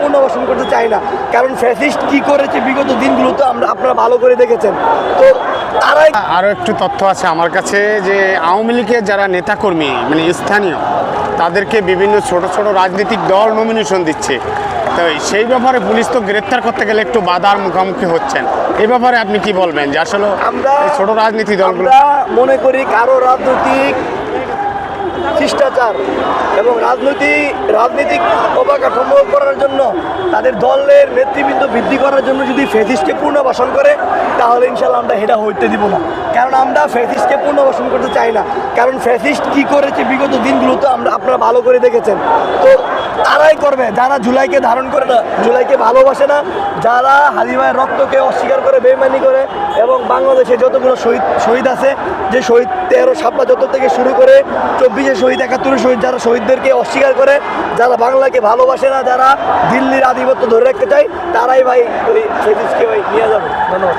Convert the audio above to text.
পুনর্বাসন করতে চাই না। কারণ ফ্যাসিস্ট কি করেছে বিগত দিনগুলোতে আমরা আপনারা ভালো করে দেখেছেন। তো তারাই আরও একটু তথ্য আছে আমার কাছে যে আওয়ামী লীগের যারা নেতাকর্মী মানে স্থানীয় তাদেরকে বিভিন্ন ছোট ছোট রাজনৈতিক দল নমিনেশন দিচ্ছে। তো সেই ব্যাপারে পুলিশ তো গ্রেপ্তার করতে গেলে একটু বাধার মুখোমুখি হচ্ছেন। এই ব্যাপারে আপনি কি বলবেন? যে আসলে আমরা ছোট রাজনীতি দলগুলো মনে করি কারও রাজনৈতিক শিষ্টাচার এবং রাজনীতি, রাজনৈতিক অবকাঠামো করার জন্য তাদের দলের নেতৃবৃন্দ বৃদ্ধি করার জন্য যদি ফেসিসকে পুনর্বাসন করে, তাহলে ইনশাল্লাহ আমরা এটা হইতে দিব না। কারণ আমরা ফেসিসকে পুনর্বাসন করতে চাই না। কারণ ফেসিস্ট কী করেছে বিগত দিনগুলোতে আমরা, আপনারা ভালো করে দেখেছেন। তো তারাই করবে। যারা জুলাইকে ধারণ করে না, জুলাইকে ভালোবাসে না, যারা হালিমায়ের রক্তকে অস্বীকার করে বেমানি করে এবং বাংলাদেশে যতগুলো শহীদ শহীদ আছে, যে শহীদ তেরো সাপলা যত থেকে শুরু করে চব্বিশে শহীদ, একাত্তরে শহীদ, যারা শহীদদেরকে অস্বীকার করে, যারা বাংলাকে ভালোবাসে না, যারা দিল্লির আধিপত্য ধরে রাখতে চায়, তারাই ভাই ওই ভাই নিয়ে যাবে। ধন্যবাদ।